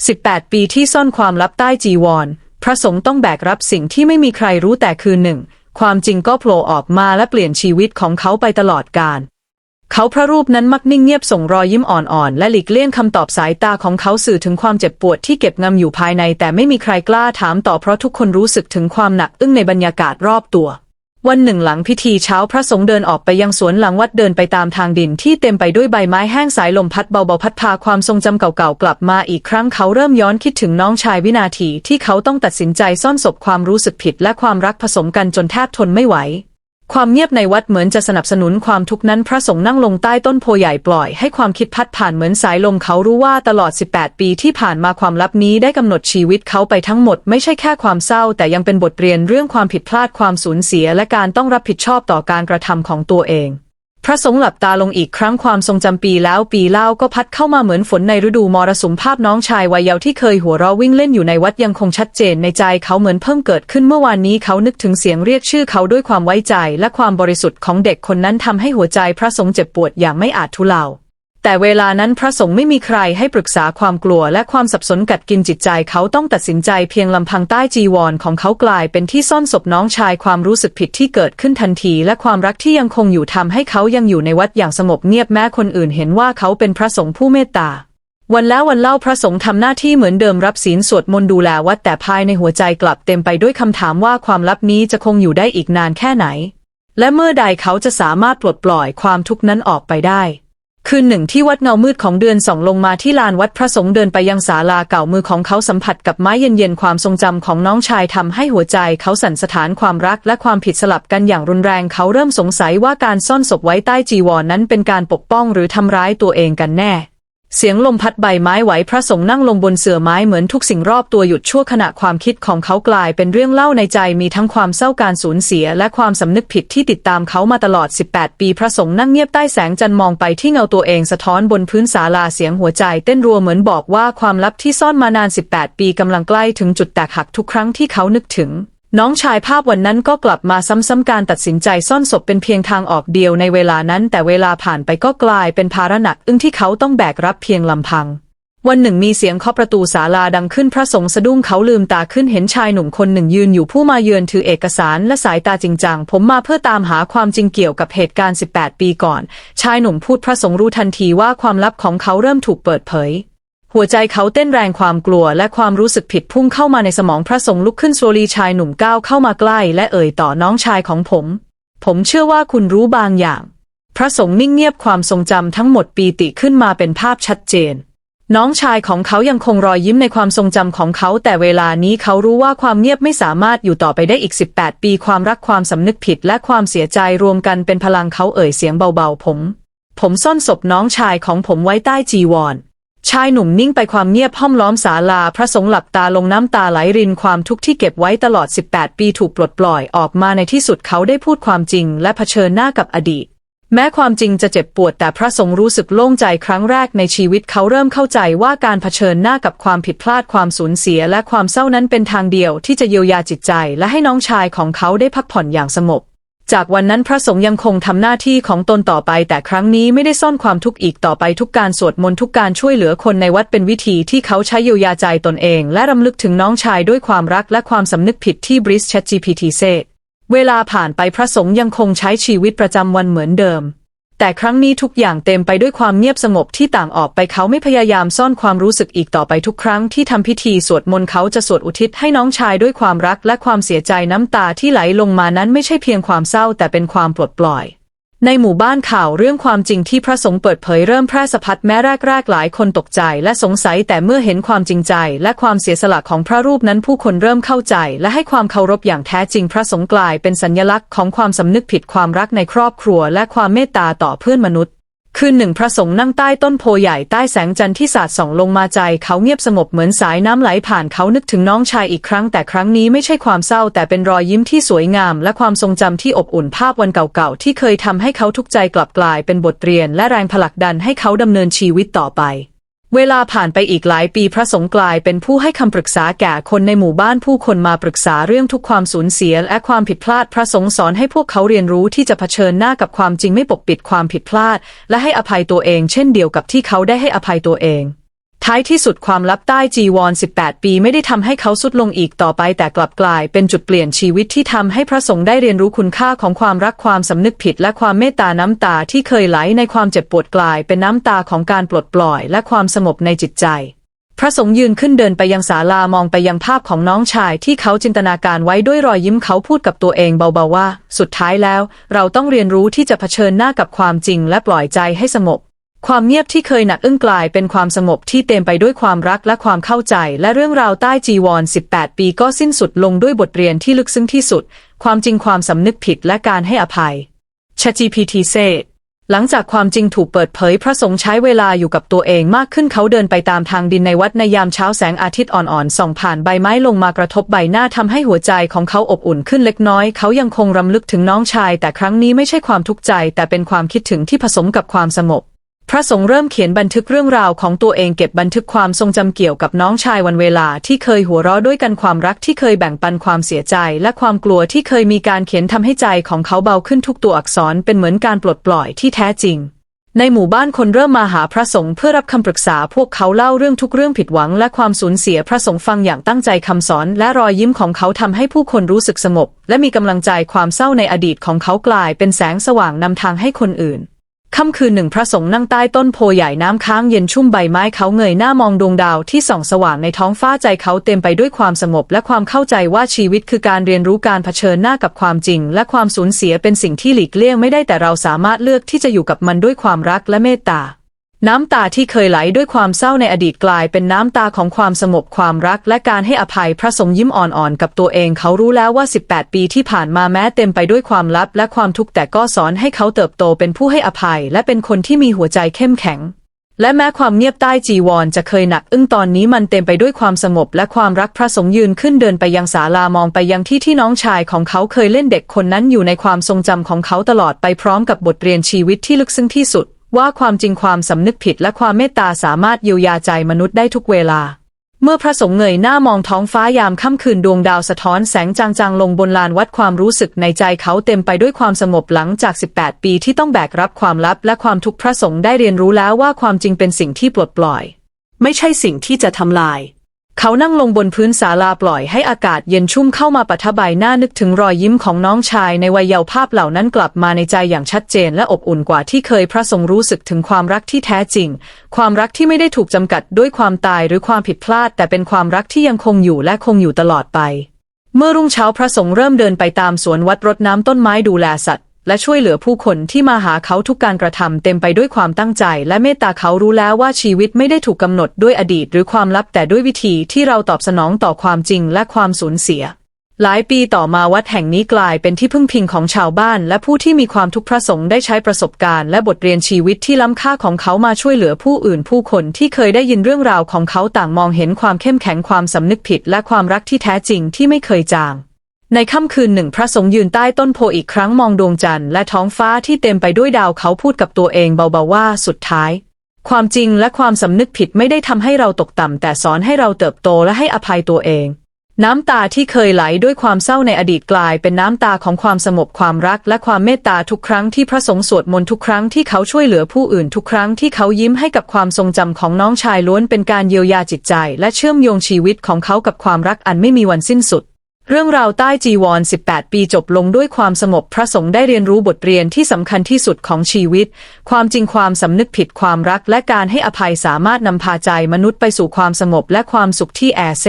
18 ปีที่ซ่อนความลับใต้จีวร พระสงฆ์ต้องแบกรับสิ่งที่ไม่มีใครรู้แต่คืนหนึ่ง ความจริงก็โผล่ออกมาและเปลี่ยนชีวิตของเขาไปตลอดกาลเขาพระรูปนั้นมักนิ่งเงียบส่งรอยยิ้มอ่อนๆ และหลีกเลี่ยงคำตอบสายตาของเขาสื่อถึงความเจ็บปวดที่เก็บงำอยู่ภายใน แต่ไม่มีใครกล้าถามต่อเพราะทุกคนรู้สึกถึงความหนักอึ้งในบรรยากาศรอบตัว วันหนึ่งหลังพิธีเช้าพระสงฆ์เดินออกไปยังสวนหลังวัดเดินไปตามทางดินที่เต็มไปด้วยใบไม้แห้งสายลมพัดเบาๆพัดพาความทรงจำเก่าๆกลับมาอีกครั้งเขาเริ่มย้อนคิดถึงน้องชายวินาทีที่เขาต้องตัดสินใจซ่อนศพความรู้สึกผิดและความรักผสมกันจนแทบทนไม่ไหว ความเงียบในวัดเหมือนจะสนับสนุนความทุกข์นั้นพระสงฆ์นั่งลงใต้ต้นโพใหญ่ปล่อยให้ความคิดพัดผ่านเหมือนสายลมเขารู้ว่าตลอด 18 ปีที่ผ่านมาความลับนี้ได้กำหนดชีวิตเขาไปทั้งหมดไม่ใช่แค่ความเศร้า แต่ยังเป็นบทเรียนเรื่องความผิดพลาดความสูญเสีย และการต้องรับผิดชอบต่อการกระทำของตัวเอง พระสงฆ์หลับตาลงอีกครั้งความทรงจำปีแล้วปีเล่าก็พัดเข้ามาเหมือนฝนในฤดูมรสุมภาพน้องชายวัยเยาว์ที่เคยหัวเราะวิ่งเล่นอยู่ในวัดยังคงชัดเจนในใจเขาเหมือนเพิ่งเกิดขึ้นเมื่อวานนี้เขานึกถึงเสียงเรียกชื่อเขาด้วยความไว้ใจและความบริสุทธิ์ของเด็กคนนั้นทำให้หัวใจพระสงฆ์เจ็บปวดอย่างไม่อาจทุเลา แต่เวลานั้นพระสงฆ์ไม่มีใครให้ปรึกษาความกลัวและความสับสนกัดกินจิตใจเขาต้องตัดสินใจเพียงลำพังใต้จีวรของเขากลายเป็นที่ซ่อนศพน้องชายความรู้สึกผิดที่เกิดขึ้นทันที และความรักที่ยังคงอยู่ทำให้เขายังอยู่ในวัดอย่างสงบเงียบแม้คนอื่นเห็นว่าเขาเป็นพระสงฆ์ผู้เมตตาวันแล้ววันเล่าพระสงฆ์ทำหน้าที่เหมือนเดิมรับศีลสวดมนต์ดูแลวัดแต่ภายในหัวใจกลับเต็มไปด้วยคำถามว่าความลับนี้จะคงอยู่ได้อีกนานแค่ไหน และเมื่อใดเขาจะสามารถปลดปล่อยความทุกข์นั้นออกไปได้ คืนหนึ่งที่วัดเงามืดของเดือนสองลงมาที่ลานวัดพระสงฆ์เดินไปยังศาลาเก่ามือของเขาสัมผัสกับไม้เย็นๆความทรงจำของน้องชายทำให้หัวใจเขาสั่นสะท้านความรักและความผิดสลับกันอย่างรุนแรงเขาเริ่มสงสัยว่าการซ่อนศพไว้ใต้จีวรนนั้นเป็นการปกป้องหรือทำร้ายตัวเองกันแน่ เสียงลมพัดใบไม้ไหวพระสงฆ์นั่งลงบนเสื่อไม้เหมือนทุกสิ่งรอบตัวหยุดชั่วขณะความคิดของเขากลายเป็นเรื่องเล่าในใจมีทั้งความเศร้าการสูญเสีย และความสำนึกผิดที่ติดตามเขามาตลอด 18 ปีพระสงฆ์นั่งเงียบใต้แสงจันทร์มองไปที่เงาตัวเองสะท้อนบนพื้นศาลาเสียงหัวใจเต้นรัวเหมือนบอกว่าความลับที่ซ่อนมานาน 18 ปีกำลังใกล้ถึงจุดแตกหักทุกครั้งที่เขานึกถึง น้องชายภาพวันนั้นก็กลับมาซ้ำๆการตัดสินใจซ่อนศพเป็นเพียงทางออกเดียวในเวลานั้น แต่เวลาผ่านไปก็กลายเป็นภาระหนักอึ้งที่เขาต้องแบกรับเพียงลำพัง วันหนึ่งมีเสียงเคาะประตูศาลาดังขึ้นพระสงฆ์สะดุ้งเขาลืมตาขึ้นเห็นชายหนุ่มคนหนึ่งยืนอยู่ผู้มาเยือนถือเอกสารและสายตาจริงจังผมมาเพื่อตามหาความจริงเกี่ยวกับเหตุการณ์ 18 ปีก่อน ชายหนุ่มพูดพระสงฆ์รู้ทันทีว่าความลับของเขาเริ่มถูกเปิดเผย หัวใจเขาเต้นแรงความกลัวและความรู้สึกผิดพุ่งเข้ามาในสมองพระสงฆ์ลุกขึ้นโซลีชายหนุ่มก้าวเข้ามาใกล้และเอ่ยต่อน้องชายของผม ผมเชื่อว่าคุณรู้บางอย่าง พระสงฆ์นิ่งเงียบความทรงจำทั้งหมดปีติขึ้นมาเป็นภาพชัดเจน น้องชายของเขายังคงรอยยิ้มในความทรงจำของเขา แต่เวลานี้เขารู้ว่าความเงียบไม่สามารถอยู่ต่อไปได้อีก 18 ปีความรักความสำนึกผิดและความเสียใจรวมกันเป็นพลังเขาเอ่ยเสียงเบาๆผม ผมซ่อนศพน้องชายของผมไว้ใต้จีวร ชายหนุ่มนิ่งไปความเงียบห้อมล้อมศาลา พระสงฆ์หลับตาลงน้ำตาไหลรินความทุกข์ที่เก็บไว้ตลอด 18 ปีถูกปลดปล่อยออกมาในที่สุดเขาได้พูดความจริง และเผชิญหน้ากับอดีต แม้ความจริงจะเจ็บปวดแต่พระสงฆ์รู้สึกโล่งใจครั้งแรกในชีวิตเขาเริ่มเข้าใจว่าการเผชิญหน้ากับความผิดพลาดความสูญเสีย และความเศร้านั้นเป็นทางเดียวที่จะเยียวยาจิตใจ และให้น้องชายของเขาได้พักผ่อนอย่างสงบ จากวันนั้นพระสงฆ์ยังคงทำหน้าที่ของตนต่อไป แต่ครั้งนี้ไม่ได้ซ่อนความทุกข์อีกต่อไปทุกการสวดมนต์ทุกการช่วยเหลือคนในวัดเป็นวิธีที่เขาใช้เยียวยาใจตนเอง และรำลึกถึงน้องชายด้วยความรักและความสำนึกผิดที่บริส ChatGPT เซเวลาผ่านไปพระสงฆ์ยังคงใช้ชีวิตประจำวันเหมือนเดิม แต่ครั้งนี้ทุกอย่างเต็มไปด้วยความเงียบสงบที่ต่างออกไปเขาไม่พยายามซ่อนความรู้สึกอีกต่อไปทุกครั้งที่ทำพิธีสวดมนต์เขาจะสวดอุทิศให้น้องชายด้วยความรักและความเสียใจน้ำตาที่ไหลลงมานั้นไม่ใช่เพียงความเศร้าแต่เป็นความปลดปล่อย ในหมู่บ้านข่าวเรื่องความจริงที่พระสงฆ์เปิดเผยเริ่มแพร่สะพัดแม้แรกๆหลายคนตกใจและสงสัยแต่เมื่อเห็นความจริงใจและความเสียสละของพระรูปนั้นผู้คนเริ่มเข้าใจและให้ความเคารพอย่างแท้จริงพระสงฆ์กลายเป็นสัญลักษณ์ของความสำนึกผิดความรักในครอบครัวและความเมตตาต่อเพื่อนมนุษย์ คืนหนึ่งพระสงฆ์นั่งใต้ต้นโพใหญ่ใต้แสงจันทร์ที่สาดส่องลงมาใจเขาเงียบสงบเหมือนสายน้ำไหลผ่านเขานึกถึงน้องชายอีกครั้ง แต่ครั้งนี้ไม่ใช่ความเศร้า แต่เป็นรอยยิ้มที่สวยงาม และความทรงจำที่อบอุ่นภาพวันเก่าๆ ที่เคยทำให้เขาทุกใจกลับกลายเป็นบทเรียนและแรงผลักดันให้เขาดำเนินชีวิตต่อไป เวลาผ่านไปอีกหลายปีพระสงฆ์กลายเป็นผู้ให้คำปรึกษาแก่คนในหมู่บ้านผู้คนมาปรึกษาเรื่องทุกความสูญเสียและความผิดพลาดพระสงฆ์สอนให้พวกเขาเรียนรู้ที่จะเผชิญหน้ากับความจริงไม่ปกปิดความผิดพลาด และให้อภัยตัวเองเช่นเดียวกับที่เขาได้ให้อภัยตัวเอง ท้ายที่สุดความลับใต้จีวร 18 ปีไม่ได้ทำให้เขาสุดลงอีกต่อไป แต่กลับกลายเป็นจุดเปลี่ยนชีวิตที่ทำให้พระสงฆ์ได้เรียนรู้คุณค่าของความรักความสำนึกผิด และความเมตตาน้ำตาที่เคยไหลในความเจ็บปวดกลาย เป็นน้ำตาของการปลดปล่อย และความสงบในจิตใจ พระสงฆ์ยืนขึ้นเดินไปยังศาลามองไปยังภาพของน้องชายที่เขาจินตนาการไว้ด้วยรอยยิ้มเขาพูดกับตัวเองเบาๆว่า สุดท้ายแล้ว เราต้องเรียนรู้ที่จะเผชิญหน้ากับความจริง และปล่อยใจให้สงบ ความเงียบที่เคยหนักอึ้งกลายเป็นความสงบที่เต็มไปด้วยความรักและความเข้าใจ และเรื่องราวใต้จีวร 18 ปีก็สิ้นสุดลงด้วยบทเรียนที่ลึกซึ้งที่สุด ความจริงความสำนึกผิดและการให้อภัย ChatGPT เซหลังจากความจริงถูกเปิดเผยพระสงฆ์ใช้เวลาอยู่กับตัวเองมากขึ้นเขาเดินไปตามทางดินในวัดในยามเช้าแสงอาทิตย์อ่อนๆส่องผ่านใบไม้ลงมากระทบใบหน้าทำให้หัวใจของเขาอบอุ่นขึ้นเล็กน้อย เขายังคงรำลึกถึงน้องชาย แต่ครั้งนี้ไม่ใช่ความทุกข์ใจ แต่เป็นความคิดถึงที่ผสมกับความสงบ พระสงฆ์เริ่มเขียนบันทึกเรื่องราวของตัวเองเก็บบันทึกความทรงจำเกี่ยวกับน้องชายวันเวลาที่เคยหัวเราะด้วยกันความรักที่เคยแบ่งปันความเสียใจ และความกลัวที่เคยมีการเขียนทำให้ใจของเขาเบาขึ้นทุกตัวอักษรเป็นเหมือนการปลดปล่อยที่แท้จริง ในหมู่บ้านคนเริ่มมาหาพระสงฆ์เพื่อรับคำปรึกษาพวกเขาเล่าเรื่องทุกเรื่องผิดหวัง และความสูญเสียพระสงฆ์ฟังอย่างตั้งใจคำสอน และรอยยิ้มของเขาทำให้ผู้คนรู้สึกสงบและมีกำลังใจความเศร้าในอดีตของเขากลายเป็นแสงสว่างนำทางให้คนอื่น ค่ำคืนหนึ่งพระสงฆ์นั่งใต้ต้นโพใหญ่น้ำค้างเย็นชุ่มใบไม้เขาเงยหน้ามองดวงดาวที่ส่องสว่างในท้องฟ้าใจเขาเต็มไปด้วยความสงบและความเข้าใจว่าชีวิตคือการเรียนรู้การเผชิญหน้ากับความจริง และความสูญเสียเป็นสิ่งที่หลีกเลี่ยงไม่ได้แต่เราสามารถเลือกที่จะอยู่กับมันด้วยความรักและเมตตา น้ำตาที่เคยไหลด้วยความเศร้าในอดีตกลายเป็นน้ำตาของความสงบความรัก และการให้อภัยพระสงฆ์ยิ้มอ่อนๆ กับตัวเองเขารู้แล้วว่า 18 ปีที่ผ่านมาแม้เต็มไปด้วยความลับ และความทุกข์แต่ก็สอนให้เขาเติบโตเป็นผู้ให้อภัย และเป็นคนที่มีหัวใจเข้มแข็ง และแม้ความเงียบใต้จีวรจะเคยหนัก อึ้งตอนนี้มันเต็มไปด้วยความสงบและความรักพระสงฆ์ยืนขึ้นเดินไปยังศาลามองไปยังที่ที่น้องชายของเขาเคยเล่นเด็กคนนั้นอยู่ในความทรงจำของเขาตลอดไปพร้อมกับบทเรียนชีวิตที่ลึกซึ้งที่สุด ว่าความจริงความสำนึกผิดและความเมตตาสามารถเยียวยาใจมนุษย์ได้ทุกเวลา เมื่อพระสงฆ์เงยหน้ามองท้องฟ้ายามค่ำคืนดวงดาวสะท้อนแสงจางๆ ลงบนลานวัดความรู้สึกในใจเขาเต็มไปด้วยความสงบหลังจาก 18 ปีที่ต้องแบกรับความลับและความทุกข์พระสงฆ์ได้เรียนรู้แล้วว่าความจริงเป็นสิ่งที่ปลดปล่อย ไม่ใช่สิ่งที่จะทำลาย เขานั่งลงบนพื้นศาลาปล่อยให้อากาศเย็นชุ่มเข้ามาปะทะใบหน้านึกถึงรอยยิ้มของน้องชายในวัยเยาว์ภาพเหล่านั้นกลับมาในใจอย่างชัดเจนและอบอุ่นกว่าที่เคยพระทรงรู้สึกถึงความรักที่แท้จริง ความรักที่ไม่ได้ถูกจำกัดด้วยความตายหรือความผิดพลาด แต่เป็นความรักที่ยังคงอยู่และคงอยู่ตลอดไป เมื่อรุ่งเช้าพระสงฆ์เริ่มเดินไปตามสวนวัดรดน้ำต้นไม้ดูแลสัตว์ และช่วยเหลือผู้คนที่มาหาเขาทุกการกระทำเต็มไปด้วยความตั้งใจ และเมตตาเขารู้แล้วว่าชีวิตไม่ได้ถูกกำหนดด้วยอดีตหรือความลับแต่ด้วยวิธีที่เราตอบสนองต่อความจริงและความสูญเสียหลายปีต่อมาวัดแห่งนี้กลายเป็นที่พึ่งพิงของชาวบ้าน และผู้ที่มีความทุกข์พระสงฆ์ได้ใช้ประสบการณ์ และบทเรียนชีวิตที่ล้ำค่าของเขามาช่วยเหลือผู้อื่นผู้คนที่เคยได้ยินเรื่องราวของเขาต่างมองเห็นความเข้มแข็งความสำนึกผิด และความรักที่แท้จริงที่ไม่เคยจาง ในค่ำคืนหนึ่งพระสงฆ์ยืนใต้ต้นโพอีกครั้งมองดวงจันทร์และท้องฟ้าที่เต็มไปด้วยดาวเขาพูดกับตัวเองเบาๆว่าสุดท้าย ความจริงและความสำนึกผิดไม่ได้ทำให้เราตกต่ำแต่สอนให้เราเติบโตและให้อภัยตัวเอง น้ำตาที่เคยไหลด้วยความเศร้าในอดีตกลายเป็นน้ำตาของความสงบความรักและความเมตตาทุกครั้งที่พระสงฆ์สวดมนต์ทุกครั้งที่เขาช่วยเหลือผู้อื่นทุกครั้งที่เขายิ้มให้กับความทรงจำของน้องชายล้วนเป็นการเยียวยาจิตใจ และเชื่อมโยงชีวิตของเขากับความรักอันไม่มีวันสิ้นสุด เรื่องราวใต้จีวร 18 ปีจบลงด้วยความสงบพระสงฆ์ได้เรียนรู้บทเรียนที่สำคัญที่สุดของชีวิต ความจริงความสำนึกผิดความรักและการให้อภัยสามารถนำพาใจมนุษย์ไปสู่ความสงบและความสุขที่แอเซ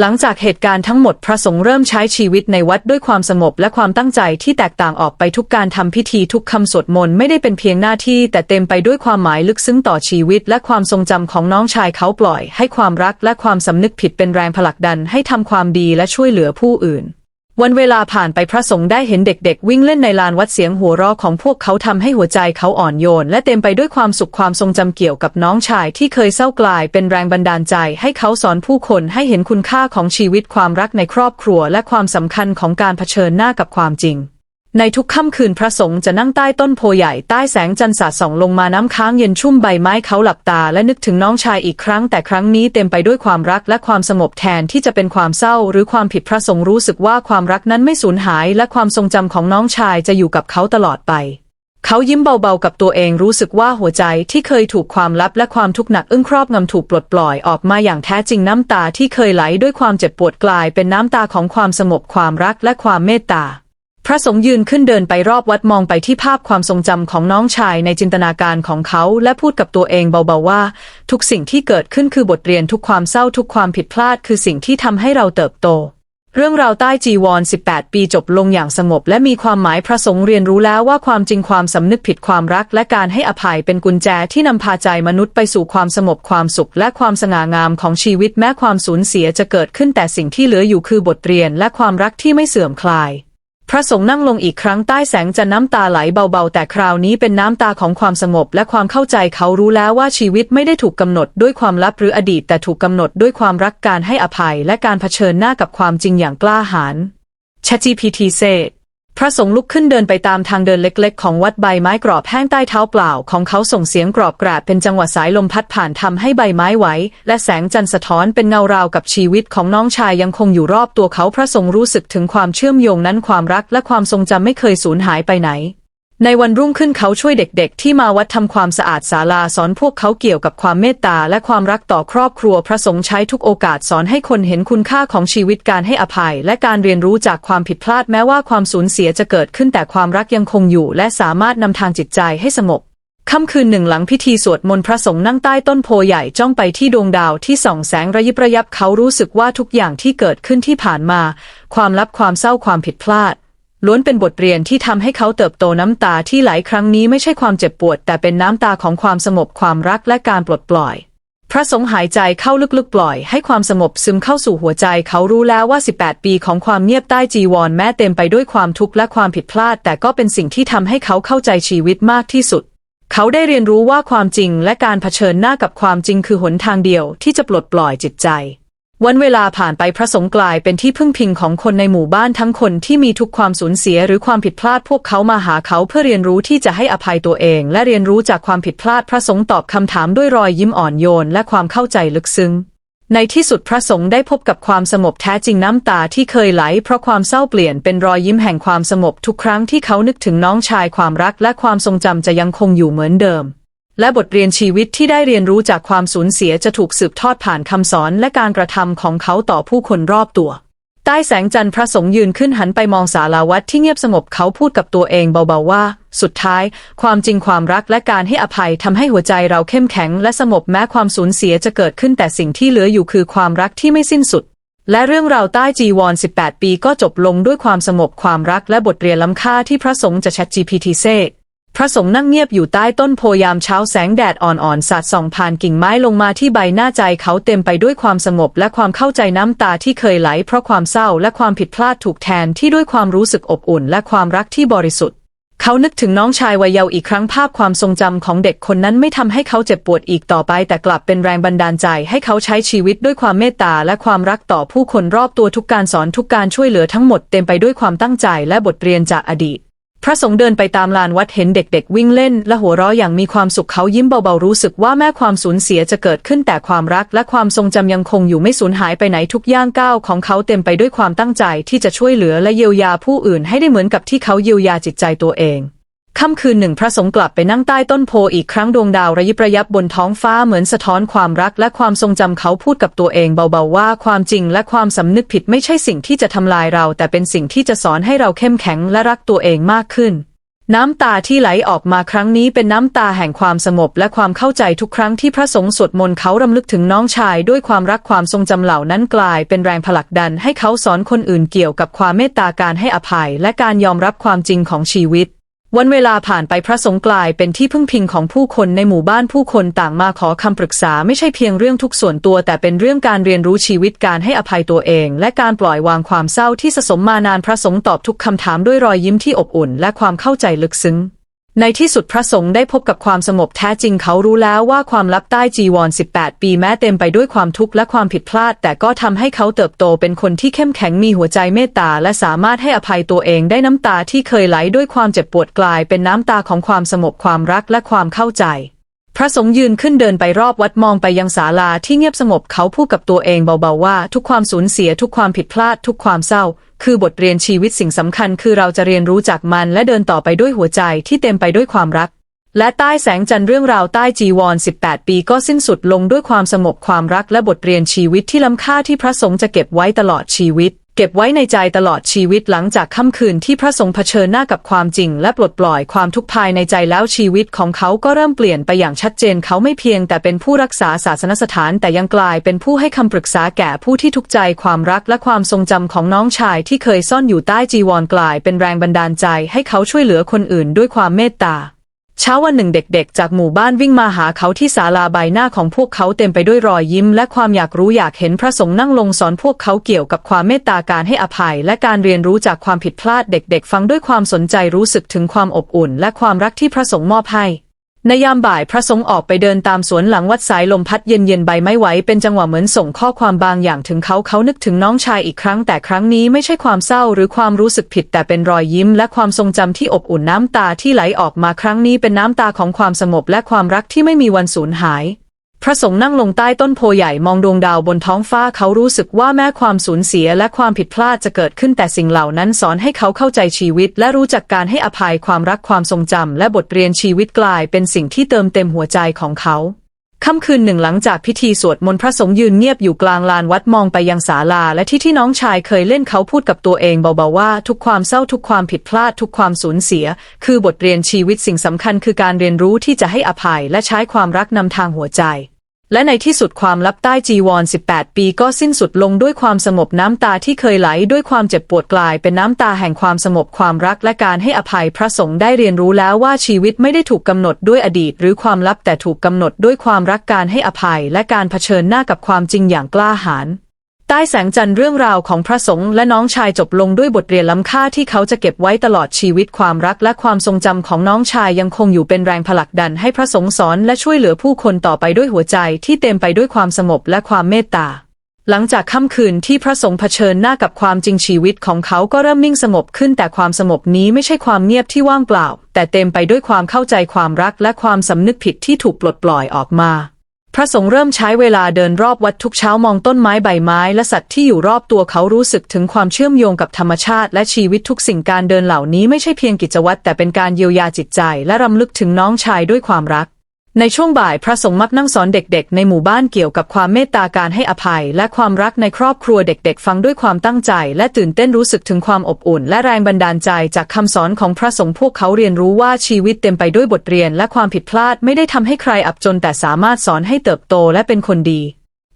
หลังจากเหตุการณ์ทั้งหมดพระสงฆ์เริ่มใช้ชีวิตในวัดด้วยความสงบและความตั้งใจที่แตกต่างออกไปทุกการทำพิธีทุกคำสวดมนต์ไม่ได้เป็นเพียงหน้าที่แต่เต็มไปด้วยความหมายลึกซึ้งต่อชีวิต และความทรงจำของน้องชายเขาปล่อย ให้ความรักและความสำนึกผิดเป็นแรงผลักดันให้ทำความดีและช่วยเหลือผู้อื่น วันเวลาผ่านไปพระสงฆ์ได้เห็นเด็กๆ วิ่งเล่นในลานวัดเสียงหัวเราะของพวกเขาทำให้หัวใจเขาอ่อนโยน และเต็มไปด้วยความสุขความทรงจำเกี่ยวกับน้องชายที่เคยเศร้ากลายเป็นแรงบันดาลใจ ให้เขาสอนผู้คนให้เห็นคุณค่าของชีวิตความรักในครอบครัว และความสำคัญของการเผชิญหน้ากับความจริง ในทุกค่ำคืนพระสงฆ์จะนั่งใต้ต้นโพใหญ่ใต้แสงจันทร์สาดส่องลงมาน้ำค้างเย็นชุ่มใบไม้เขาหลับตาและนึกถึงน้องชายอีกครั้ง แต่ครั้งนี้เต็มไปด้วยความรักและความสงบแทนที่จะเป็นความเศร้า หรือความผิดพระสงฆ์รู้สึกว่าความรักนั้นไม่สูญหาย และความทรงจำของน้องชายจะอยู่กับเขาตลอดไป เขายิ้มเบาๆกับตัวเองรู้สึกว่าหัวใจที่เคยถูกความลับและความทุกข์หนักอึ้งครอบงำถูกปลดปล่อยออกมาอย่างแท้จริงน้ำตาที่เคยไหลด้วยความเจ็บปวดกลายเป็นน้ำตาของความสงบความรักและความเมตตา พระสงฆ์ยืนขึ้นเดินไปรอบวัดมองไปที่ภาพความทรงจำของน้องชายในจินตนาการของเขา และพูดกับตัวเองเบาๆว่า ทุกสิ่งที่เกิดขึ้นคือบทเรียนทุกความเศร้าทุกความผิดพลาด คือสิ่งที่ทำให้เราเติบโต เรื่องราวใต้จีวร 18 ปีจบลงอย่างสงบ และมีความหมายพระสงฆ์เรียนรู้แล้วว่าความจริงความสำนึกผิดความรัก และการให้อภัยเป็นกุญแจที่นำพาใจมนุษย์ไปสู่ความสงบความสุข และความสง่างามของชีวิตแม้ความสูญเสียจะเกิดขึ้นแต่สิ่งที่เหลืออยู่คือบทเรียน และความรักที่ไม่เสื่อมคลาย พระสงฆ์นั่งลงอีกครั้งใต้แสงจันทร์น้ำตาไหลเบาๆ แต่คราวนี้เป็นน้ำตาของความสงบและความเข้าใจเขารู้แล้วว่าชีวิตไม่ได้ถูกกำหนดด้วยความลับหรืออดีต แต่ถูกกำหนดด้วยความรักการให้อภัย และการเผชิญหน้ากับความจริงอย่างกล้าหาญ ChatGPT เซ พระสงฆ์ลุกขึ้นเดินไปตามทางเดินเล็กๆ ของวัดใบไม้กรอบแห้งใต้เท้าเปล่า ของเขาส่งเสียงกรอบกราบเป็นจังหวะสายลมพัดผ่านทำให้ใบไม้ไหว และแสงจันทร์สะท้อนเป็นเงาราวกับชีวิตของน้องชายยังคงอยู่รอบตัวเขาพระสงฆ์รู้สึกถึงความเชื่อมโยงนั้นความรักและความทรงจำไม่เคยสูญหายไปไหน ในวันรุ่งขึ้นเขาช่วยเด็กๆ ที่มาวัดทำความสะอาดศาลาสอนพวกเขาเกี่ยวกับความเมตตาและความรักต่อครอบครัวพระสงฆ์ใช้ทุกโอกาสสอนให้คนเห็นคุณค่าของชีวิตการให้อภัย และการเรียนรู้จากความผิดพลาดแม้ว่าความสูญเสียจะเกิดขึ้นแต่ความรักยังคงอยู่ และสามารถนำทางจิตใจให้สงบค่ำคืนหนึ่งหลังพิธีสวดมนต์พระสงฆ์นั่งใต้ต้นโพใหญ่จ้องไปที่ดวงดาวที่ส่องแสงระยิบระยับเขารู้สึกว่าทุกอย่างที่เกิดขึ้นที่ผ่านมา ความลับความเศร้าความผิดพลาด ล้วนเป็นบทเรียนที่ทำให้เขาเติบโตน้ำตาที่ไหลครั้งนี้ไม่ใช่ความเจ็บปวด แต่เป็นน้ำตาของความสงบความรักและการปลดปล่อย พระสงฆ์หายใจเข้าลึกๆปล่อย ให้ความสงบซึมเข้าสู่หัวใจ เขารู้แล้วว่า 18 ปีของความเงียบใต้จีวรแม้เต็มไปด้วยความทุกข์และความผิดพลาด แต่ก็เป็นสิ่งที่ทำให้เขาเข้าใจชีวิตมากที่สุด เขาได้เรียนรู้ว่าความจริงและการเผชิญหน้ากับความจริงคือหนทางเดียวที่จะปลดปล่อยจิตใจ วันเวลาผ่านไปพระสงฆ์กลายเป็นที่พึ่งพิงของคนในหมู่บ้านทั้งคนที่มีทุกความสูญเสียหรือความผิดพลาดพวกเขามาหาเขาเพื่อเรียนรู้ที่จะให้อภัยตัวเอง และเรียนรู้จากความผิดพลาดพระสงฆ์ตอบคำถามด้วยรอยยิ้มอ่อนโยนและความเข้าใจลึกซึ้งในที่สุดพระสงฆ์ได้พบกับความสงบแท้จริงน้ำตาที่เคยไหล เพราะความเศร้าเปลี่ยนเป็นรอยยิ้มแห่งความสงบทุกครั้งที่เขานึกถึงน้องชายความรักและความทรงจำจะยังคงอยู่เหมือนเดิม และบทเรียนชีวิตที่ได้เรียนรู้จากความสูญเสียจะถูกสืบทอดผ่านคำสอนและการกระทำของเขาต่อผู้คนรอบตัว ใต้แสงจันทร์พระสงฆ์ยืนขึ้นหันไปมองศาลาวัดที่เงียบสงบเขาพูดกับตัวเองเบาๆว่า สุดท้าย ความจริงความรักและการให้อภัยทำให้หัวใจเราเข้มแข็งและสงบแม้ความสูญเสียจะเกิดขึ้นแต่สิ่งที่เหลืออยู่คือความรักที่ไม่สิ้นสุดและเรื่องราวใต้จีวร 18 ปีก็จบลงด้วยความสงบความรักและบทเรียนล้ำค่าที่พระสงฆ์จะ ChatGPT เซ พระสงฆ์นั่งเงียบอยู่ใต้ต้นโพยามเช้าแสงแดดอ่อนๆสาดส่องผ่านกิ่งไม้ลงมาที่ใบหน้าใจเขาเต็มไปด้วยความสงบและความเข้าใจน้ำตาที่เคยไหล เพราะความเศร้าและความผิดพลาดถูกแทนที่ด้วยความรู้สึกอบอุ่น และความรักที่บริสุทธิ์เขานึกถึงน้องชายวัยเยาว์อีกครั้งภาพความทรงจำของเด็กคนนั้นไม่ทำให้เขาเจ็บปวดอีกต่อไป แต่กลับเป็นแรงบันดาลใจให้เขาใช้ชีวิตด้วยความเมตตาและความรักต่อผู้คนรอบตัวทุกการสอนทุกการช่วยเหลือทั้งหมดเต็มไปด้วยความตั้งใจและบทเรียนจากอดีต พระสงฆ์เดินไปตามลานวัดเห็นเด็กๆ วิ่งเล่น และหัวเราะอย่างมีความสุขเขายิ้มเบาๆรู้สึกว่าแม้ความสูญเสียจะเกิดขึ้นแต่ความรักและความทรงจำยังคงอยู่ไม่สูญหายไปไหนทุกย่างก้าวของเขาเต็มไปด้วยความตั้งใจที่จะช่วยเหลือและเยียวยาผู้อื่นให้ได้เหมือนกับที่เขาเยียวยาจิตใจตัวเอง ค่ำคืนหนึ่งพระสงฆ์กลับไปนั่งใต้ต้นโพอีกครั้งดวงดาวระยิบระยับบนท้องฟ้าเหมือนสะท้อนความรักและความทรงจำเขาพูดกับตัวเองเบาๆว่าความจริงและความสำนึกผิดไม่ใช่สิ่งที่จะทำลายเรา แต่เป็นสิ่งที่จะสอนให้เราเข้มแข็งและรักตัวเองมากขึ้น น้ำตาที่ไหลออกมาครั้งนี้เป็นน้ำตาแห่งความสงบและความเข้าใจทุกครั้งที่พระสงฆ์สวดมนต์เขารำลึกถึงน้องชายด้วยความรักความทรงจำเหล่านั้นกลายเป็นแรงผลักดันให้เขาสอนคนอื่นเกี่ยวกับความเมตตาการให้อภัย และการยอมรับความจริงของชีวิต วันเวลาผ่านไปพระสงฆ์กลายเป็นที่พึ่งพิงของผู้คนในหมู่บ้านผู้คนต่างมาขอคำปรึกษาไม่ใช่เพียงเรื่องทุกส่วนตัว แต่เป็นเรื่องการเรียนรู้ชีวิตการให้อภัยตัวเอง และการปล่อยวางความเศร้าที่สะสมมานานพระสงฆ์ตอบทุกคำถามด้วยรอยยิ้มที่อบอุ่น และความเข้าใจลึกซึ้ง ในที่สุดพระสงฆ์ได้พบกับความสงบแท้จริงเขารู้แล้วว่าความลับใต้จีวร 18 ปีแม้เต็มไปด้วยความทุกข์และความผิดพลาด แต่ก็ทำให้เขาเติบโตเป็นคนที่เข้มแข็งมีหัวใจเมตตาและสามารถให้อภัยตัวเองได้น้ำตาที่เคยไหลด้วยความเจ็บปวดกลายเป็นน้ำตาของความสงบความรักและความเข้าใจ พระสงฆ์ยืนขึ้นเดินไปรอบวัดมองไปยังศาลาที่เงียบสงบเขาพูดกับตัวเองเบาๆว่า ทุกความสูญเสียทุกความผิดพลาด ทุกความเศร้า คือบทเรียนชีวิตสิ่งสำคัญ คือเราจะเรียนรู้จากมันและเดินต่อไปด้วยหัวใจที่เต็มไปด้วยความรัก และใต้แสงจันทร์เรื่องราวใต้จีวร 18 ปีก็สิ้นสุดลงด้วยความสงบความรักและบทเรียนชีวิตที่ล้ำค่าที่พระสงฆ์จะเก็บไว้ตลอดชีวิต เก็บไว้ในใจตลอดชีวิตหลังจากค่ำคืนที่พระสงฆ์เผชิญหน้ากับความจริง และปลดปล่อยความทุกข์ภายในใจแล้วชีวิตของเขาก็เริ่มเปลี่ยนไปอย่างชัดเจนเขาไม่เพียงแต่เป็นผู้รักษาศาสนสถานแต่ยังกลายเป็นผู้ให้คำปรึกษาแก่ผู้ที่ทุกข์ใจความรักและความทรงจำของน้องชายที่เคยซ่อนอยู่ใต้จีวรกลายเป็นแรงบันดาลใจให้เขาช่วยเหลือคนอื่นด้วยความเมตตา เช้าวันหนึ่งเด็กๆ จากหมู่บ้านวิ่งมาหาเขาที่ศาลาใบหน้าของพวกเขาเต็มไปด้วยรอยยิ้ม และความอยากรู้อยากเห็นพระสงฆ์นั่งลงสอนพวกเขาเกี่ยวกับความเมตตาการให้อภัย และการเรียนรู้จากความผิดพลาดเด็กๆ ฟังด้วยความสนใจรู้สึกถึงความอบอุ่น และความรักที่พระสงฆ์มอบให้ ในยามบ่ายพระสงฆ์ออกไปเดินตามสวนหลังวัดสายลมพัดเย็นๆใบไม้ไหวเป็นจังหวะเหมือนส่งข้อความบางอย่างถึงเขาเขานึกถึงน้องชายอีกครั้ง แต่ครั้งนี้ไม่ใช่ความเศร้าหรือความรู้สึกผิด แต่เป็นรอยยิ้มและความทรงจำที่อบอุ่นน้ำตาที่ไหลออกมาครั้งนี้เป็นน้ำตาของความสงบและความรักที่ไม่มีวันสูญหาย ระสงฆ์นั่งลงใต้ต้นโพใหญ่มองดวงดาวบนท้องฟ้าเขารู้สึกว่าแม้ความสูญเสียและความผิดพลาดจะเกิดขึ้นแต่สิ่งเหล่านั้นสอนให้เขาเข้าใจชีวิต และรู้จักการให้อภัยความรักความทรงจำและบทเรียนชีวิตกลายเป็นสิ่งที่เติมเต็มหัวใจของเขาค่ำคืนหนึ่งหลังจากพิธีสวดมนต์พระสงฆ์ยืนเงียบอยู่กลางลานวัดมองไปยังศาลา และที่ที่น้องชายเคยเล่นเขาพูดกับตัวเองเบาๆว่า ทุกความเศร้าทุกความผิดพลาดทุกความสูญเสีย คือบทเรียนชีวิตสิ่งสำคัญคือการเรียนรู้ที่จะให้อภัยและใช้ความรักนำทางหัวใจ และในที่สุดความลับใต้จีวร 18 ปีก็สิ้นสุดลงด้วยความสงบน้ำตาที่เคยไหลด้วยความเจ็บปวดกลายเป็นน้ำตาแห่งความสงบความรักและการให้อภัยพระสงฆ์ได้เรียนรู้แล้วว่าชีวิตไม่ได้ถูกกำหนดด้วยอดีต หรือความลับแต่ถูกกำหนดด้วยความรักการให้อภัย และการเผชิญหน้ากับความจริงอย่างกล้าหาญ ใต้แสงจันทร์เรื่องราวของพระสงฆ์และน้องชายจบลงด้วยบทเรียนล้ำค่าที่เขาจะเก็บไว้ตลอดชีวิตความรักและความทรงจำของน้องชายยังคงอยู่เป็นแรงผลักดันให้พระสงฆ์สอนและช่วยเหลือผู้คนต่อไปด้วยหัวใจที่เต็มไปด้วยความสงบและความเมตตา หลังจากค่ำคืนที่พระสงฆ์เผชิญหน้ากับความจริงชีวิตของเขาก็เริ่มนิ่งสงบขึ้นแต่ความสงบนี้ไม่ใช่ความเงียบที่ว่างเปล่า แต่เต็มไปด้วยความเข้าใจความรักและความสำนึกผิดที่ถูกปลดปล่อยออกมา พระสงฆ์เริ่มใช้เวลาเดินรอบวัดทุกเช้ามองต้นไม้ใบไม้และสัตว์ที่อยู่รอบตัวเขารู้สึกถึงความเชื่อมโยงกับธรรมชาติ และชีวิตทุกสิ่งการเดินเหล่านี้ไม่ใช่เพียงกิจวัตรแต่เป็นการเยียวยาจิตใจ และรำลึกถึงน้องชายด้วยความรัก ในช่วงบ่ายพระสงฆ์มักนั่งสอนเด็กๆ ในหมู่บ้านเกี่ยวกับความเมตตาการให้อภัย และความรักในครอบครัวเด็กๆ ฟังด้วยความตั้งใจ และตื่นเต้นรู้สึกถึงความอบอุ่น และแรงบันดาลใจจากคำสอนของพระสงฆ์พวกเขาเรียนรู้ว่าชีวิตเต็มไปด้วยบทเรียน และความผิดพลาดไม่ได้ทำให้ใครอับจนแต่สามารถสอนให้เติบโตและเป็นคนดี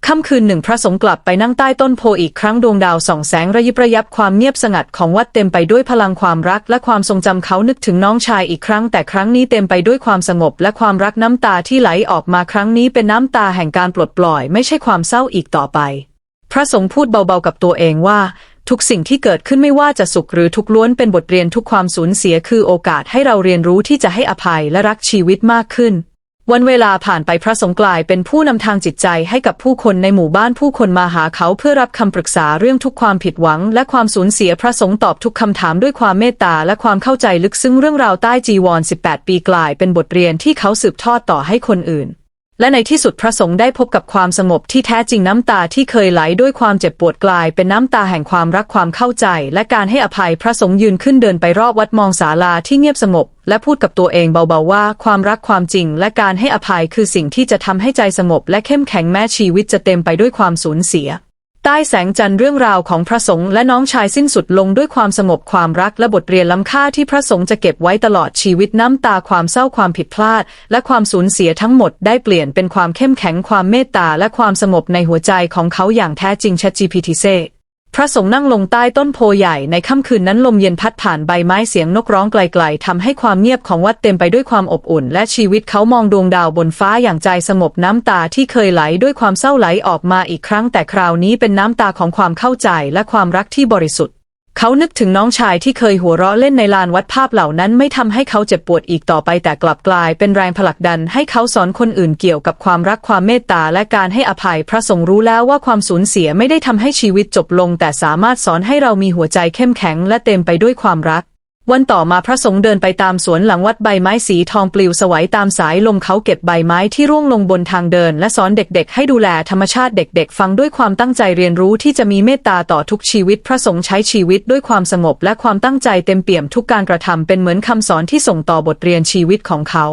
ค่ำคืนหนึ่งพระสงฆ์กลับไปนั่งใต้ต้นโพอีกครั้งดวงดาวส่องแสงระยิบระยับความเงียบสงัดของวัดเต็มไปด้วยพลังความรักและความทรงจำเขานึกถึงน้องชายอีกครั้ง แต่ครั้งนี้เต็มไปด้วยความสงบและความรักน้ำตาที่ไหลออกมาครั้งนี้เป็นน้ำตาแห่งการปลดปล่อย ไม่ใช่ความเศร้าอีกต่อไป พระสงฆ์พูดเบาๆกับตัวเองว่า ทุกสิ่งที่เกิดขึ้นไม่ว่าจะสุขหรือทุกข์ล้วนเป็นบทเรียนทุกความสูญเสียคือโอกาสให้เราเรียนรู้ที่จะให้อภัยและรักชีวิตมากขึ้น วันเวลาผ่านไปพระสงฆ์กลายเป็นผู้นำทางจิตใจให้กับผู้คนในหมู่บ้านผู้คนมาหาเขาเพื่อรับคำปรึกษาเรื่องทุกความผิดหวัง และความสูญเสียพระสงฆ์ตอบทุกคำถามด้วยความเมตตาและความเข้าใจลึกซึ้งเรื่องราวใต้จีวร 18 ปีกลายเป็นบทเรียนที่เขาสืบทอดต่อให้คนอื่น และในที่สุดพระสงฆ์ได้พบกับความสงบที่แท้จริงน้ำตาที่เคยไหลด้วยความเจ็บปวดกลาย เป็นน้ำตาแห่งความรักความเข้าใจ และการให้อภัยพระสงฆ์ยืนขึ้นเดินไปรอบวัดมองศาลาที่เงียบสงบ และพูดกับตัวเองเบาๆว่า ความรักความจริง และการให้อภัยคือสิ่งที่จะทำให้ใจสงบและเข้มแข็งแม้ชีวิตจะเต็มไปด้วยความสูญเสีย ใต้แสงจันทร์เรื่องราวของพระสงฆ์และน้องชายสิ้นสุดลงด้วยความสงบความรักและบทเรียนล้ำค่าที่พระสงฆ์จะเก็บไว้ตลอดชีวิตน้ำตาความเศร้าความผิดพลาด และความสูญเสียทั้งหมดได้เปลี่ยนเป็นความเข้มแข็งความเมตตาและความสงบในหัวใจของเขาอย่างแท้จริง ChatGPT เซ พระสงฆ์นั่งลงใต้ต้นโพใหญ่ในค่ำคืนนั้นลมเย็นพัดผ่านใบไม้เสียงนกร้องไกลๆทำให้ความเงียบของวัดเต็มไปด้วยความอบอุ่น และชีวิตเขามองดวงดาวบนฟ้าอย่างใจสงบน้ำตาที่เคยไหลด้วยความเศร้าไหลออกมาอีกครั้งแต่คราวนี้เป็นน้ำตาของความเข้าใจและความรักที่บริสุทธิ์ เขานึกถึงน้องชายที่เคยหัวเราะเล่นในลานวัดภาพเหล่านั้นไม่ทำให้เขาเจ็บปวดอีกต่อไปแต่กลับกลายเป็นแรงผลักดันให้เขาสอนคนอื่นเกี่ยวกับความรักความเมตตาและการให้อภัยพระสงฆ์รู้แล้วว่าความสูญเสียไม่ได้ทำให้ชีวิตจบลง แต่สามารถสอนให้เรามีหัวใจเข้มแข็งและเต็มไปด้วยความรัก วันต่อมาพระสงฆ์เดินไปตามสวนหลังวัดใบไม้สีทองปลิวสวัยตามสายลมเขาเก็บใบไม้ที่ร่วงลงบนทางเดิน และสอนเด็กๆ ให้ดูแลธรรมชาติเด็กๆ ฟังด้วยความตั้งใจเรียนรู้ที่จะมีเมตตาต่อทุกชีวิต พระสงฆ์ใช้ชีวิตด้วยความสงบและความตั้งใจเต็มเปี่ยมทุกการกระทำเป็นเหมือนคำสอนที่ส่งต่อบทเรียนชีวิตของเขา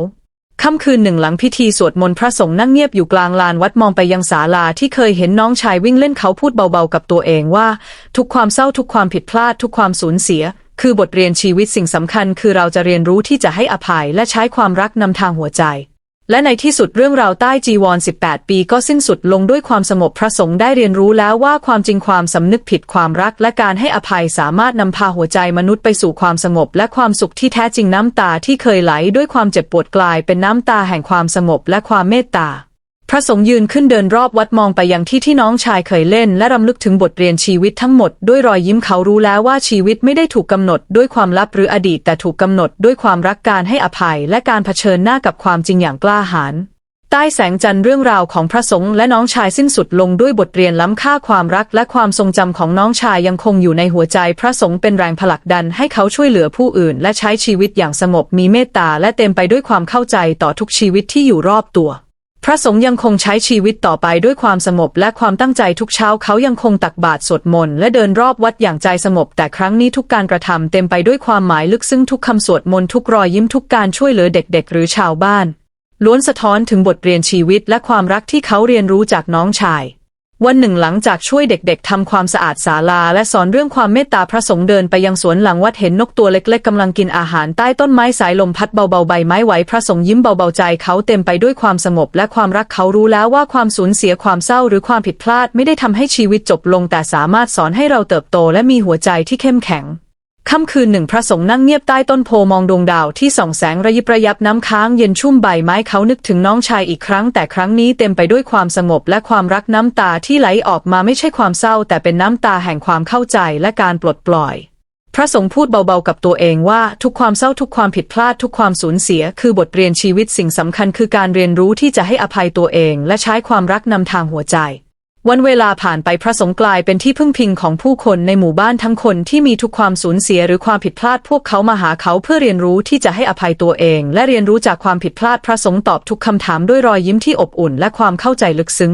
ค่ำคืนหนึ่งหลังพิธีสวดมนต์พระสงฆ์นั่งเงียบอยู่กลางลานวัดมองไปยังศาลาที่เคยเห็นน้องชายวิ่งเล่นเขาพูดเบาๆกับตัวเองว่า ทุกความเศร้าทุกความผิดพลาดทุกความสูญเสีย คือบทเรียนชีวิตสิ่งสำคัญคือเราจะเรียนรู้ที่จะให้อภัยและใช้ความรักนำทางหัวใจ และในที่สุดเรื่องราวใต้จีวร 18 ปีก็สิ้นสุดลงด้วยความสงบพระสงฆ์ได้เรียนรู้แล้วว่าความจริงความสำนึกผิดความรักและการให้อภัยสามารถนำพาหัวใจมนุษย์ไปสู่ความสงบและความสุขที่แท้จริงน้ำตาที่เคยไหลด้วยความเจ็บปวดกลายเป็นน้ำตาแห่งความสงบและความเมตตา พระสงฆ์ยืนขึ้นเดินรอบวัดมองไปยังที่ที่น้องชายเคยเล่น และรำลึกถึงบทเรียนชีวิตทั้งหมดด้วยรอยยิ้มเขารู้แล้วว่าชีวิตไม่ได้ถูกกำหนดด้วยความลับหรืออดีตแต่ถูกกำหนดด้วยความรักการให้อภัย และการเผชิญหน้ากับความจริงอย่างกล้าหาญใต้แสงจันทร์เรื่องราวของพระสงฆ์และน้องชายสิ้นสุดลงด้วยบทเรียนล้ำค่าความรักและความทรงจำของน้องชายยังคงอยู่ในหัวใจ พระสงฆ์เป็นแรงผลักดันให้เขาช่วยเหลือผู้อื่น และใช้ชีวิตอย่างสงบมีเมตตาและเต็มไปด้วยความเข้าใจต่อทุกชีวิตที่อยู่รอบตัว พระสงฆ์ยังคงใช้ชีวิตต่อไปด้วยความสงบและความตั้งใจทุกเช้าเขายังคงตักบาตรสวดมนต์และเดินรอบวัดอย่างใจสงบ แต่ครั้งนี้ทุกการกระทำเต็มไปด้วยความหมายลึกซึ้งทุกคำสวดมนต์ทุกรอยยิ้มทุกการช่วยเหลือเด็กๆ หรือชาวบ้าน ล้วนสะท้อนถึงบทเรียนชีวิตและความรักที่เขาเรียนรู้จากน้องชาย วันหนึ่งหลังจากช่วยเด็กๆทำความสะอาดศาลา และสอนเรื่องความเมตตาพระสงฆ์เดินไปยังสวนหลังวัดเห็นนกตัวเล็กๆกำลังกินอาหารใต้ต้นไม้สายลมพัดเบาๆใบไม้ไหวพระสงฆ์ยิ้มเบาๆใจเขาเต็มไปด้วยความสงบและความรักเขารู้แล้วว่าความสูญเสียความเศร้าหรือความผิดพลาดไม่ได้ทำให้ชีวิตจบลงแต่สามารถสอนให้เราเติบโตและมีหัวใจที่เข้มแข็ง ค่ำคืนหนึ่งพระสงฆ์นั่งเงียบใต้ต้นโพมองดวงดาวที่ส่องแสงระยิบระยับน้ำค้างเย็นชุ่มใบไม้เขานึกถึงน้องชายอีกครั้ง แต่ครั้งนี้เต็มไปด้วยความสงบและความรักน้ำตาที่ไหลออกมาไม่ใช่ความเศร้า แต่เป็นน้ำตาแห่งความเข้าใจและการปลดปล่อย พระสงฆ์พูดเบาๆกับตัวเองว่าทุกความเศร้าทุกความผิดพลาดทุกความสูญเสีย คือบทเรียนชีวิตสิ่งสำคัญคือการเรียนรู้ที่จะให้อภัยตัวเอง และใช้ความรักนำทางหัวใจ วันเวลาผ่านไปพระสงฆ์กลายเป็นที่พึ่งพิงของผู้คนในหมู่บ้านทั้งคนที่มีทุกความสูญเสียหรือความผิดพลาดพวกเขามาหาเขาเพื่อเรียนรู้ที่จะให้อภัยตัวเอง และเรียนรู้จากความผิดพลาดพระสงฆ์ตอบทุกคำถามด้วยรอยยิ้มที่อบอุ่นและความเข้าใจลึกซึ้ง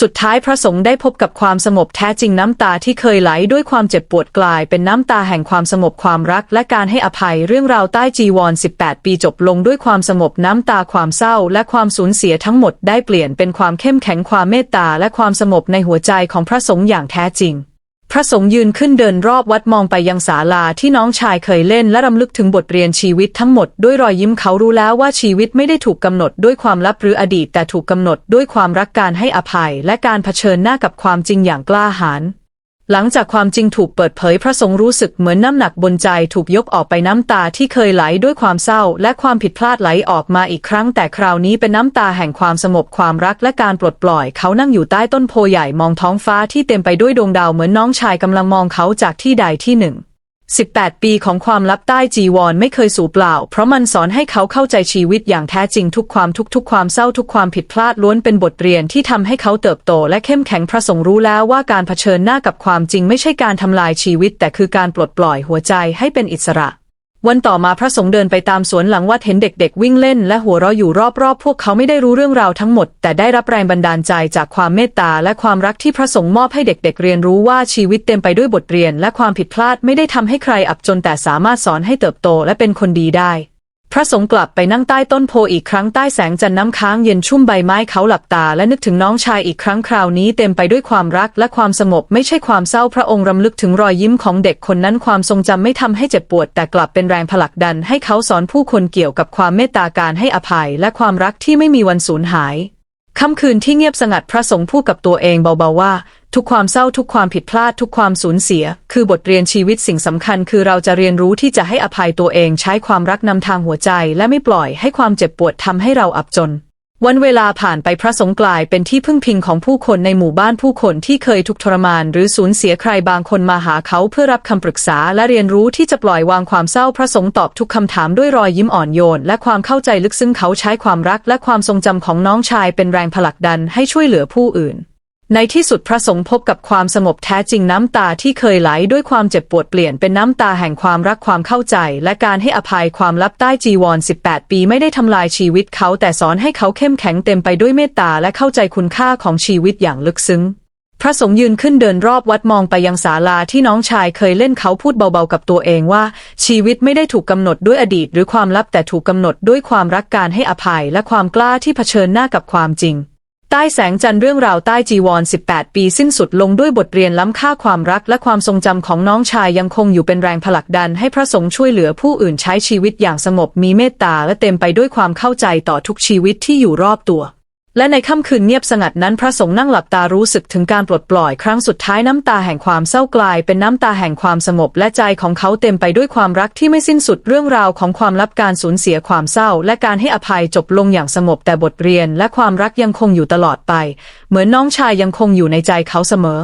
สุดท้ายพระสงฆ์ได้พบกับความสงบแท้จริงน้ำตาที่เคยไหลด้วยความเจ็บปวดกลาย เป็นน้ำตาแห่งความสงบความรักและการให้อภัยเรื่องราวใต้จีวร 18 ปีจบลงด้วยความสงบน้ำตาความเศร้า และความสูญเสียทั้งหมดได้เปลี่ยนเป็นความเข้มแข็งความเมตตาและความสงบในหัวใจของพระสงฆ์อย่างแท้จริง พระสงฆ์ยืนขึ้นเดินรอบวัดมองไปยังศาลาที่น้องชายเคยเล่นและรำลึกถึงบทเรียนชีวิตทั้งหมดด้วยรอยยิ้มเขารู้แล้วว่าชีวิตไม่ได้ถูกกำหนดด้วยความลับหรืออดีตแต่ถูกกำหนดด้วยความรักการให้อภัย และการเผชิญหน้ากับความจริงอย่างกล้าหาญ หลังจากความจริงถูกเปิดเผยพระสงฆ์รู้สึกเหมือนน้ำหนักบนใจถูกยกออกไปน้ำตาที่เคยไหลด้วยความเศร้า และความผิดพลาดไหลออกมาอีกครั้ง แต่คราวนี้เป็นน้ำตาแห่งความสงบความรักและการปลดปล่อย เขานั่งอยู่ใต้ต้นโพใหญ่มองท้องฟ้าที่เต็มไปด้วยดวงดาวเหมือนน้องชายกำลังมองเขาจากที่ใดที่หนึ่ง 18 ปีของความลับใต้จีวรไม่เคยสูญเปล่า เพราะมันสอนให้เขาเข้าใจชีวิตอย่างแท้จริงทุกความทุกทุกความเศร้าทุกความผิดพลาดล้วนเป็นบทเรียนที่ทำให้เขาเติบโต และเข้มแข็งพระสงฆ์รู้แล้วว่าการเผชิญหน้ากับความจริงไม่ใช่การทำลายชีวิต แต่คือการปลดปล่อยหัวใจให้เป็นอิสระ วันต่อมาพระสงฆ์เดินไปตามสวนหลังวัดเห็นเด็กๆ วิ่งเล่นและหัวเราะอยู่รอบๆ พวกเขาไม่ได้รู้เรื่องราวทั้งหมด แต่ได้รับแรงบันดาลใจจากความเมตตาและความรักที่พระสงฆ์มอบให้เด็กๆ เรียนรู้ว่าชีวิตเต็มไปด้วยบทเรียน และความผิดพลาดไม่ได้ทำให้ใครอับจนแต่สามารถสอนให้เติบโตและเป็นคนดีได้ พระสงฆ์กลับไปนั่งใต้ต้นโพอีกครั้งใต้แสงจันทร์น้ำค้างเย็นชุ่มใบไม้เขาหลับตา และนึกถึงน้องชายอีกครั้งคราวนี้เต็มไปด้วยความรักและความสงบไม่ใช่ความเศร้าพระองค์รำลึกถึงรอยยิ้มของเด็กคนนั้นความทรงจำไม่ทำให้เจ็บปวด แต่กลับเป็นแรงผลักดันให้เขาสอนผู้คนเกี่ยวกับความเมตตาการให้อภัย และความรักที่ไม่มีวันสูญหายค่ำคืนที่เงียบสงัดพระสงฆ์พูดกับตัวเองเบาๆว่า ทุกความเศร้าทุกความผิดพลาดทุกความสูญเสีย คือบทเรียนชีวิตสิ่งสำคัญ คือเราจะเรียนรู้ที่จะให้อภัยตัวเองใช้ความรักนำทางหัวใจ และไม่ปล่อยให้ความเจ็บปวดทำให้เราอับจน วันเวลาผ่านไปพระสงฆ์กลายเป็นที่พึ่งพิงของผู้คนในหมู่บ้านผู้คนที่เคยทุกข์ทรมาน หรือสูญเสียใครบางคนมาหาเขาเพื่อรับคำปรึกษา และเรียนรู้ที่จะปล่อยวางความเศร้าพระสงฆ์ตอบทุกคำถามด้วยรอยยิ้มอ่อนโยน และความเข้าใจลึกซึ้งเขาใช้ความรัก และความทรงจำของน้องชายเป็นแรงผลักดันให้ช่วยเหลือผู้อื่น ในที่สุดพระสงฆ์พบกับความสงบแท้จริงน้ำตาที่เคยไหลด้วยความเจ็บปวดเปลี่ยนเป็นน้ำตาแห่งความรักความเข้าใจ และการให้อภัยความลับใต้จีวร 18 ปีไม่ได้ทำลายชีวิตเขาแต่สอนให้เขาเข้มแข็งเต็มไปด้วยเมตตาและเข้าใจคุณค่าของชีวิตอย่างลึกซึ้ง พระสงฆ์ยืนขึ้นเดินรอบวัดมองไปยังศาลาที่น้องชายเคยเล่นเขาพูดเบาๆกับตัวเองว่า ชีวิตไม่ได้ถูกกำหนดด้วยอดีต หรือความลับแต่ถูกกำหนดด้วยความรักการให้อภัย และความกล้าที่เผชิญหน้ากับความจริง ใต้แสงจันทร์เรื่องราวใต้จีวร 18 ปีสิ้นสุดลงด้วยบทเรียนล้ำค่าความรักและความทรงจำของน้องชายยังคงอยู่เป็นแรงผลักดันให้พระสงฆ์ช่วยเหลือผู้อื่นใช้ชีวิตอย่างสงบมีเมตตาและเต็มไปด้วยความเข้าใจต่อทุกชีวิตที่อยู่รอบตัว และในค่ำคืนเงียบสงัดนั้นพระสงฆ์นั่งหลับตารู้สึกถึงการปลดปล่อยครั้งสุดท้ายน้ำตาแห่งความเศร้ากลาย เป็นน้ำตาแห่งความสงบและใจของเขาเต็มไปด้วยความรักที่ไม่สิ้นสุดเรื่องราวของความลับการสูญเสียความเศร้า และการให้อภัยจบลงอย่างสงบแต่บทเรียน และความรักยังคงอยู่ตลอดไป เหมือนน้องชายยังคงอยู่ในใจเขาเสมอ